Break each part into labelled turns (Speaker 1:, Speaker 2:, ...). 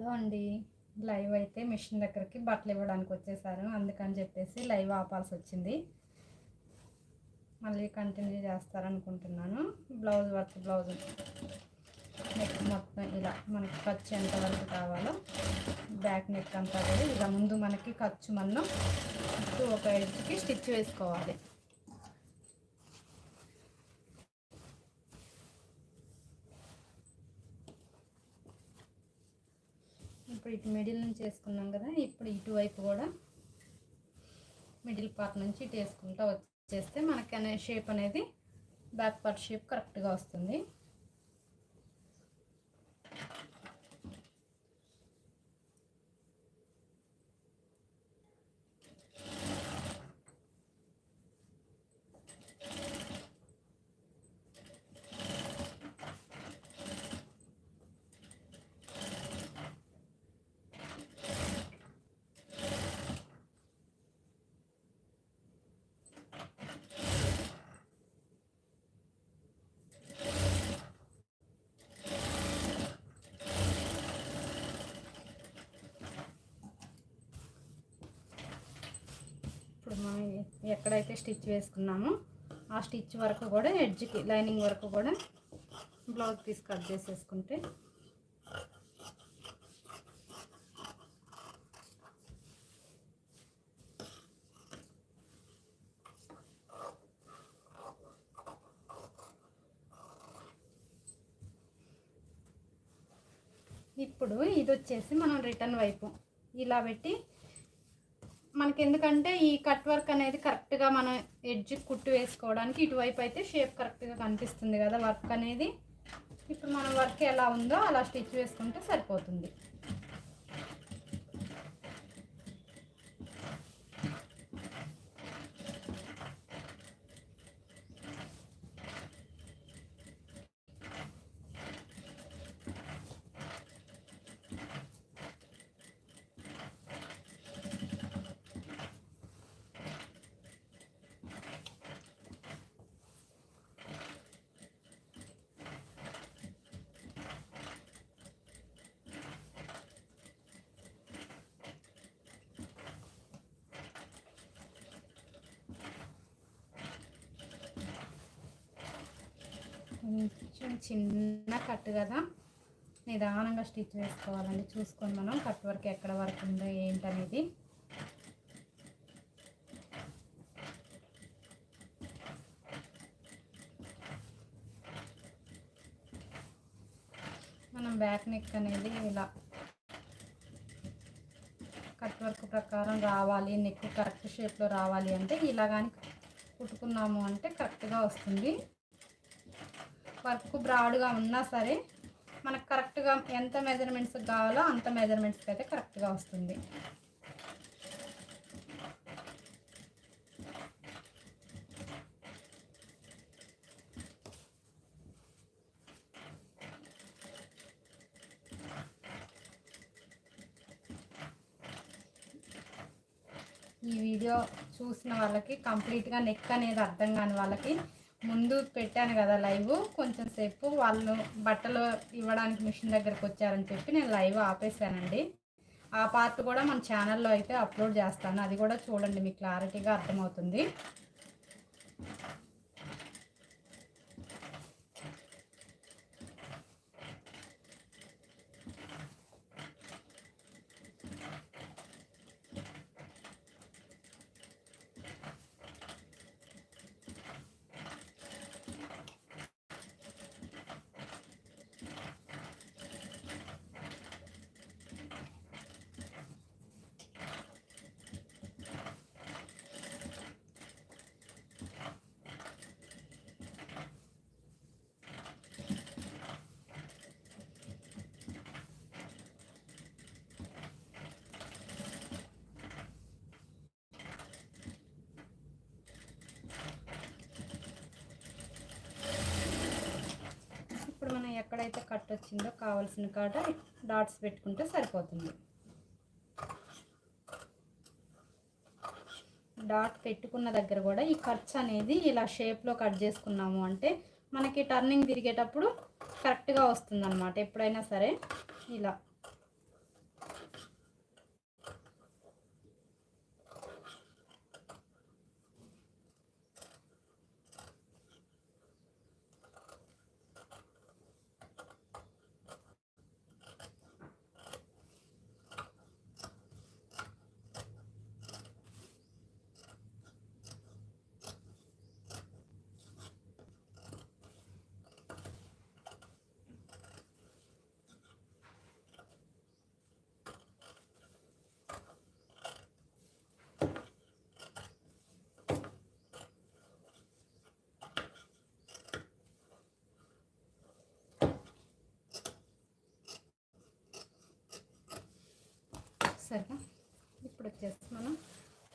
Speaker 1: Hello అండి. Live అయితే machine దగ్గరికి బట్టలు ఇవ్వడానికి వచ్చేసారు. అందుకని చెప్పేసి లైవ్ ఆపాల్సి వచ్చింది మళ్ళీ కంటిన్యూ చేస్తారనుకుంటున్నాను. బ్లౌజ్ వర్క్ బ్లౌజ్ నెక్ మొత్తం ఇలా మనకి ఖర్చు ఎంతవరకు కావాలో బ్యాక్ నెక్ అంతా కూడా. ఇలా ముందు మనకి ఖర్చు మనం ఒక ఎడ్జ్కి స్టిచ్ వేసుకోవాలి. ఇటు మిడిల్ నుంచి వేసుకున్నాం కదా ఇప్పుడు ఇటువైపు కూడా మిడిల్ పార్ట్ నుంచి ఇటు వేసుకుంటూ వచ్చేస్తే మనకి అనే షేప్ అనేది బ్యాక్ పార్ట్ షేప్ కరెక్ట్గా వస్తుంది. ఇప్పుడు మనం ఎక్కడైతే స్టిచ్ వేసుకున్నామో ఆ స్టిచ్ వరకు కూడా ఎడ్జ్కి లైనింగ్ వరకు కూడా బ్లౌజ్ పీస్ కట్ చేసేసుకుంటే ఇప్పుడు ఇది వచ్చేసి మనం రిటర్న్ వైపు ఇలా పెట్టి మనకి ఎందుకంటే ఈ కట్ వర్క్ అనేది కరెక్ట్గా మనం ఎడ్జ్ కుట్టు వేసుకోవడానికి ఇటువైపు అయితే షేప్ కరెక్ట్గా కనిపిస్తుంది కదా వర్క్ అనేది. ఇప్పుడు మనం వర్క్ ఎలా ఉందో అలా స్టిచ్ వేసుకుంటే సరిపోతుంది. చిన్న కట్ కదా. నిదానంగా స్టిచ్ వేసుకోవాలండి చూసుకొని మనం కట్ వర్క్ ఎక్కడ వరకు ఉందో ఏంటనేది. మనం బ్యాక్ నెక్ అనేది ఇలా కట్ వర్క్ ప్రకారం రావాలి. నెక్ కరెక్ట్ షేప్లో రావాలి అంటే ఇలా కానీ కుట్టుకున్నాము అంటే కరెక్ట్గా వస్తుంది. వర్క్ బ్రాడ్గా ఉన్నా సరే మనకు కరెక్ట్గా ఎంత మెజర్మెంట్స్ కావాలో అంత మెజర్మెంట్స్కి అయితే కరెక్ట్గా వస్తుంది. ఈ వీడియో చూసిన వాళ్ళకి కంప్లీట్గా నెక్ అనేది అర్థం కాని వాళ్ళకి ముందు పెట్టాను కదా లైవ్ కొంచెం సేపు వాళ్ళు బట్టలు ఇవ్వడానికి మిషన్ దగ్గరకు వచ్చారని చెప్పి నేను లైవ్ ఆపేసానండి ఆ పార్ట్ కూడా మన ఛానల్లో అయితే అప్లోడ్ చేస్తాను. అది కూడా చూడండి మీకు క్లారిటీగా అర్థమవుతుంది ఇప్పుడు మనం కట్ వచ్చిందో కావాల్సిన కాట డాట్స్ పెట్టుకుంటే సరిపోతుంది. డాట్ పెట్టుకున్న దగ్గర కూడా ఈ ఖర్చు అనేది ఇలా షేప్లో కట్ చేసుకున్నాము అంటే మనకి టర్నింగ్ తిరిగేటప్పుడు కరెక్ట్గా వస్తుంది అనమాట ఎప్పుడైనా సరే. ఇలా. చూసాక ఇప్పుడు వచ్చేసి మనం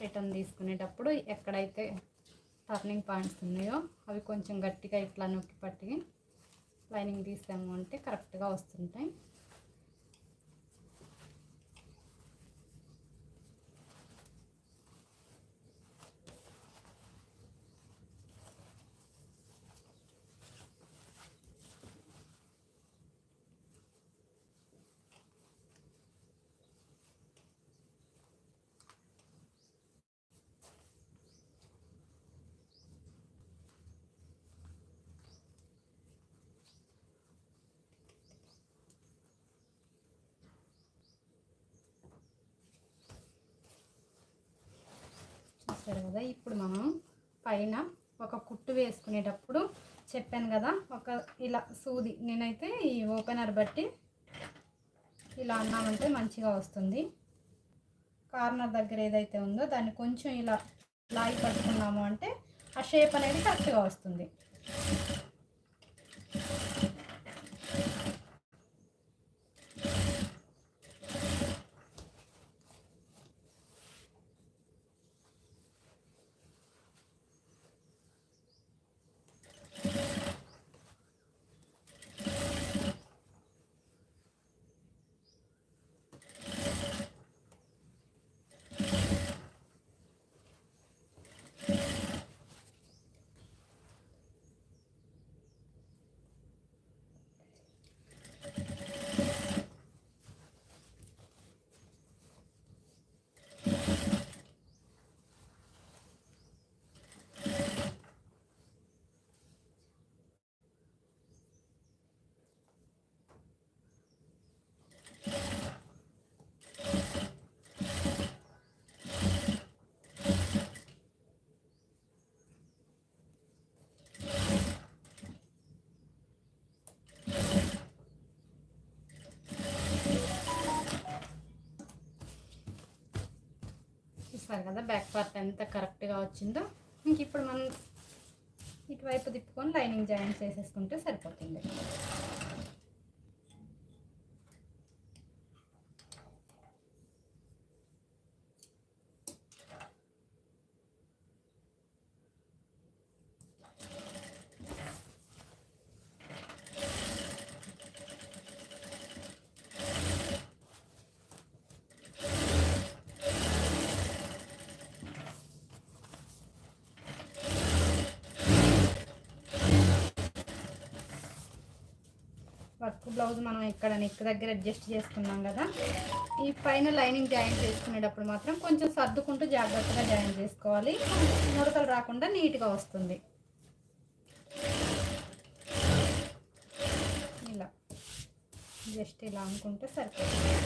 Speaker 1: రిటర్న్ తీసుకునేటప్పుడు ఎక్కడైతే టర్నింగ్ పాయింట్స్ ఉన్నాయో అవి కొంచెం గట్టిగా ఇట్లా నొక్కి పట్టి లైనింగ్ తీసాము అంటే కరెక్ట్గా వస్తుంటాయి. కదా ఇప్పుడు మనం పైన ఒక కుట్టు వేసుకునేటప్పుడు చెప్పాను కదా ఒక ఇలా సూది నేనైతే ఈ ఓపెనర్ బట్టి ఇలా అన్నామంటే మంచిగా వస్తుంది. కార్నర్ దగ్గర ఏదైతే ఉందో దాన్ని కొంచెం ఇలా లాగి పట్టుకున్నాము అంటే ఆ షేప్ అనేది కరెక్ట్గా వస్తుంది. చూసారు కదా బ్యాక్ పార్ట్ ఎంత కరెక్ట్గా వచ్చిందో. ఇంక ఇప్పుడు మనం ఇటువైపు తిప్పుకొని లైనింగ్ జాయిన్ చేసేసుకుంటే సరిపోతుంది. వర్క్ బ్లౌజ్ మనం ఇక్కడ నెక్ దగ్గర అడ్జస్ట్ చేసుకున్నాం కదా. ఈ పైన లైనింగ్ జాయిన్ చేసుకునేటప్పుడు మాత్రం కొంచెం సర్దుకుంటూ జాగ్రత్తగా జాయిన్ చేసుకోవాలి. ముడతలు రాకుండా నీట్గా వస్తుంది. ఇలా. జస్ట్ ఇలా అనుకుంటే సరిపోతుంది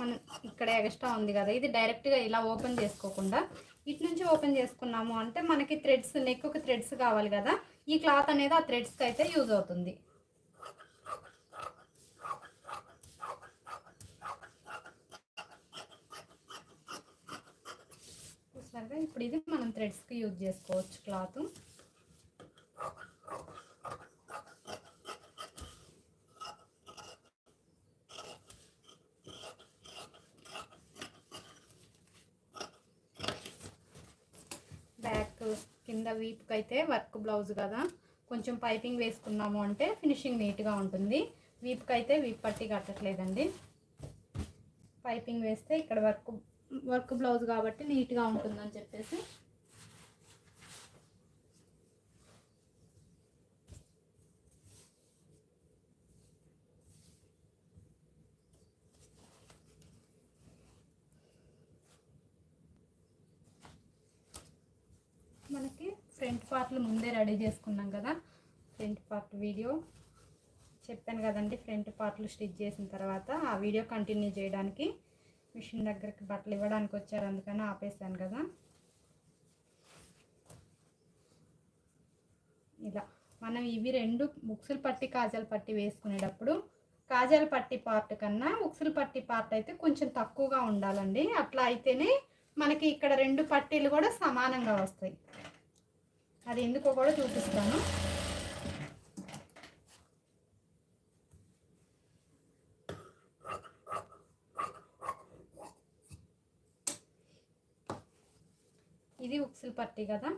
Speaker 1: మనం ఇక్కడ ఎక్స్ట్రా ఉంది కదా. ఇది డైరెక్ట్గా ఇలా ఓపెన్ చేసుకోకుండా ఇటు నుంచి ఓపెన్ చేసుకున్నాము అంటే మనకి థ్రెడ్స్ నెక్కు థ్రెడ్స్ కావాలి కదా. ఈ క్లాత్ అనేది ఆ థ్రెడ్స్కి అయితే యూజ్ అవుతుంది. ఇప్పుడు ఇది మనం థ్రెడ్స్కి యూజ్ చేసుకోవచ్చు క్లాత్ బ్యాక్ కింద వీప్కి అయితే వర్క్ బ్లౌజ్ కదా. కొంచెం పైపింగ్ వేసుకున్నాము అంటే ఫినిషింగ్ నీట్గా ఉంటుంది. వీప్కి అయితే వీప్ పట్టి కట్టట్లేదండి. పైపింగ్ వేస్తే ఇక్కడ వర్క్ వర్క్ బ్లౌజ్ కాబట్టి నీట్గా ఉంటుందని చెప్పేసి మనకి ఫ్రంట్ పార్ట్లు ముందే రెడీ చేసుకున్నాం కదా. Front part video. చెప్పాను కదండి ఫ్రంట్ పార్ట్లు స్టిచ్ చేసిన తర్వాత ఆ వీడియో కంటిన్యూ చేయడానికి మిషన్ దగ్గరికి బట్టలు ఇవ్వడానికి వచ్చారు అందుకని ఆపేసాను కదా. ఇలా. మనం ఇవి రెండు ఉక్సులు పట్టి కాజాల పట్టి వేసుకునేటప్పుడు కాజాల పట్టి పార్ట్ కన్నా ఉక్సులు పట్టి పార్ట్ అయితే కొంచెం తక్కువగా ఉండాలండి. అట్లా అయితేనే మనకి ఇక్కడ రెండు పట్టీలు కూడా సమానంగా వస్తాయి. అది ఎందుకో కూడా చూపిస్తాను. ఇది ఉక్సిల్ పట్టి కదా.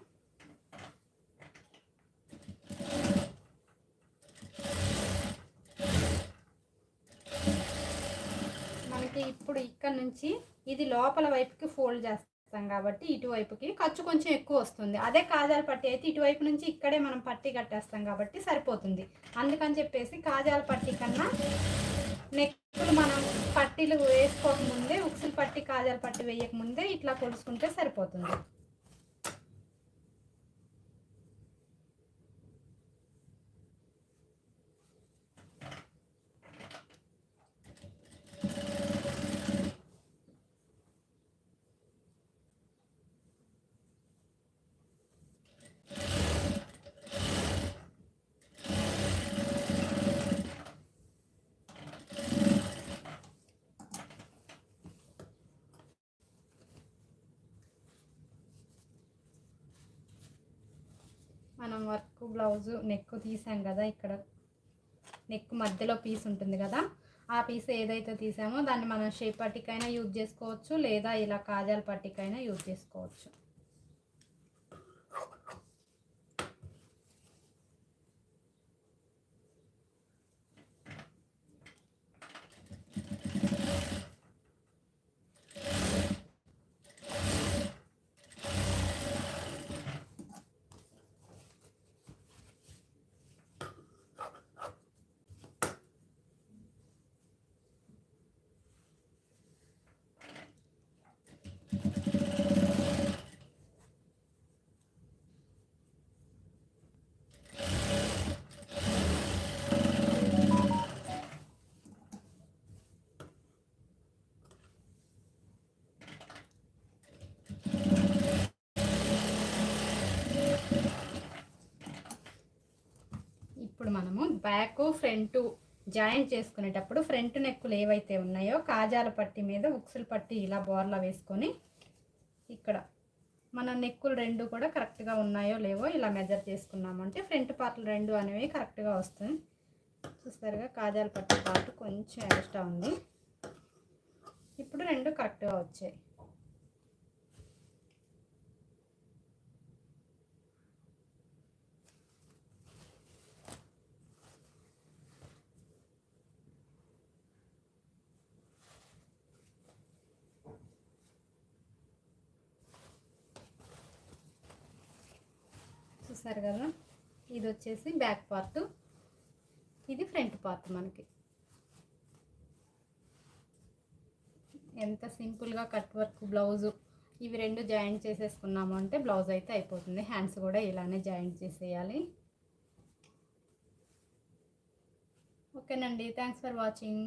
Speaker 1: మనకి ఇప్పుడు ఇక్కడ నుంచి ఇది లోపల వైపుకి ఫోల్డ్ చేస్తాం కాబట్టి ఇటువైపుకి ఖర్చు కొంచెం ఎక్కువ వస్తుంది. అదే కాజాల పట్టి అయితే ఇటువైపు నుంచి ఇక్కడే మనం పట్టి కట్టేస్తాం కాబట్టి సరిపోతుంది. అందుకని చెప్పేసి కాజాల పట్టి కన్నా నెక్కులు మనం పట్టీలు వేసుకోకముందే ఉక్సులు పట్టి కాజాల పట్టి వేయకముందే ఇట్లా కొలుసుకుంటే సరిపోతుంది. మనం వర్క్ బ్లౌజు నెక్ తీసాం కదా ఇక్కడ. నెక్ మధ్యలో పీస్ ఉంటుంది కదా. ఆ పీస్ ఏదైతే తీసామో దాన్ని మనం షేప్ పట్టికైనా యూజ్ చేసుకోవచ్చు లేదా ఇలా కాజాల పట్టికైనా యూజ్ చేసుకోవచ్చు ఇప్పుడు మనము బ్యాక్ ఫ్రంట్ జాయింట్ చేసుకునేటప్పుడు ఫ్రంట్ నెక్కులు ఏవైతే ఉన్నాయో కాజాల పట్టి మీద ఉక్సులు పట్టి ఇలా బోర్లా వేసుకొని ఇక్కడ మన నెక్కులు రెండు కూడా కరెక్ట్గా ఉన్నాయో లేవో ఇలా మెజర్ చేసుకున్నామంటే ఫ్రంట్ పార్ట్లు రెండు అనేవి కరెక్ట్గా వస్తుంది చూస్తారుగా కాజాల పట్టి పార్ట్ కొంచెం ఎక్స్ట్రా ఉంది. ఇప్పుడు రెండు కరెక్ట్గా వచ్చాయి చూసారు కదా ఇది వచ్చేసి బ్యాక్ పార్ట్. ఇది ఫ్రంట్ పార్ట్ మనకి. ఎంత సింపుల్గా కట్ వర్క్ బ్లౌజు ఇవి రెండు జాయింట్ చేసేసుకున్నాము అంటే బ్లౌజ్ అయితే అయిపోతుంది. హ్యాండ్స్ కూడా ఇలానే జాయింట్ చేసేయాలి. ఓకేనండి. Thanks for watching